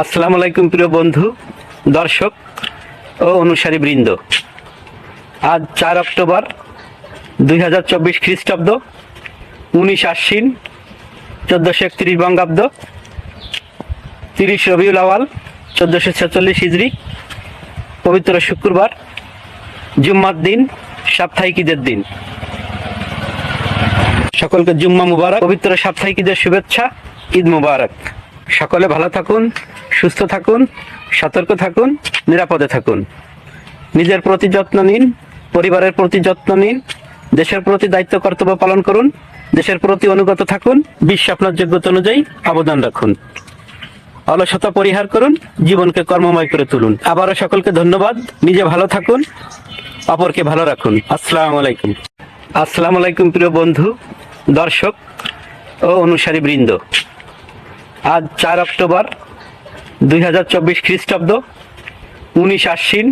আসসালামু আলাইকুম প্রিয় বন্ধু, দর্শক ও অনুসারী বৃন্দ। আজ চার অক্টোবর দুই হাজার চব্বিশ খ্রিস্টাব্দ, উনিশ আশ্বিন, চোদ্দোশো একত্রিশ বঙ্গাব্দ, তিরিশ রবিউল আওয়াল চোদ্দোশো ছেচল্লিশ হিজড়ি পবিত্র শুক্রবার, জুম্মার দিন সাপ্তাহিক ঈদের দিন। সকলকে জুম্মা মুবারক, পবিত্র সাপ্তাহিক ঈদের শুভেচ্ছা, ঈদ মুবারক। সকলে ভালো থাকুন, সুস্থ থাকুন, সতর্ক থাকুন, নিরাপদে থাকুন। নিজের প্রতি যত্ন নিন, পরিবারের প্রতি যত্ন নিন, দেশের প্রতি দায়িত্ব, কর্তব্য পালন করুন, দেশের প্রতি অনুগত থাকুন, বিশ্ব আপনার যোগ্যতা অনুযায়ী অবদান রাখুন। অলসতা পরিহার করুন, জীবনকে কর্মময় করে তুলুন। আবারও সকলকে ধন্যবাদ, নিজে ভালো থাকুন, অপরকে ভালো রাখুন। আসসালাম আলাইকুম। আসসালামু আলাইকুম, প্রিয় বন্ধু, দর্শক ও অনুসারী বৃন্দ। আজ চার অক্টোবর দুই হাজার চব্বিশ খ্রিস্টাব্দ, উনিশ আশ্বিন,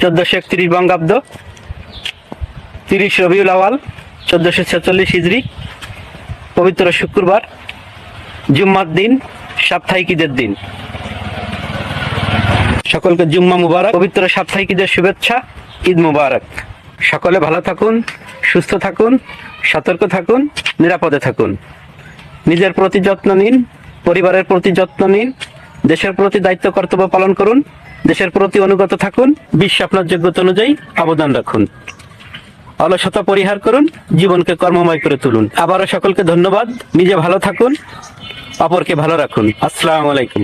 চোদ্দোশো একত্রিশ বঙ্গাব্দ, তিরিশ রবিউল আওয়াল চোদ্দোশো ছেচল্লিশ হিজড়ি পবিত্র শুক্রবার, জুম্মার দিন সাপ্তাহিক ঈদের দিন। সকলকে জুম্মা মুবারক, পবিত্র সাপ্তাহিক ঈদের শুভেচ্ছা, ঈদ মুবারক। সকলে ভালো থাকুন, সুস্থ থাকুন, সতর্ক থাকুন, নিরাপদে থাকুন। নিজের প্রতি যত্ন নিন পরিবারের প্রতি যত্ন নিন, দেশের প্রতি দায়িত্ব কর্তব্য পালন করুন, দেশের প্রতি অনুগত থাকুন, বিশ্ব আপনার যোগ্যতা অনুযায়ী অবদান রাখুন। অলসতা পরিহার করুন, জীবনকে কর্মময় করে তুলুন। আবারও সকলকে ধন্যবাদ, নিজে ভালো থাকুন, অপরকে ভালো রাখুন। আসসালামু আলাইকুম।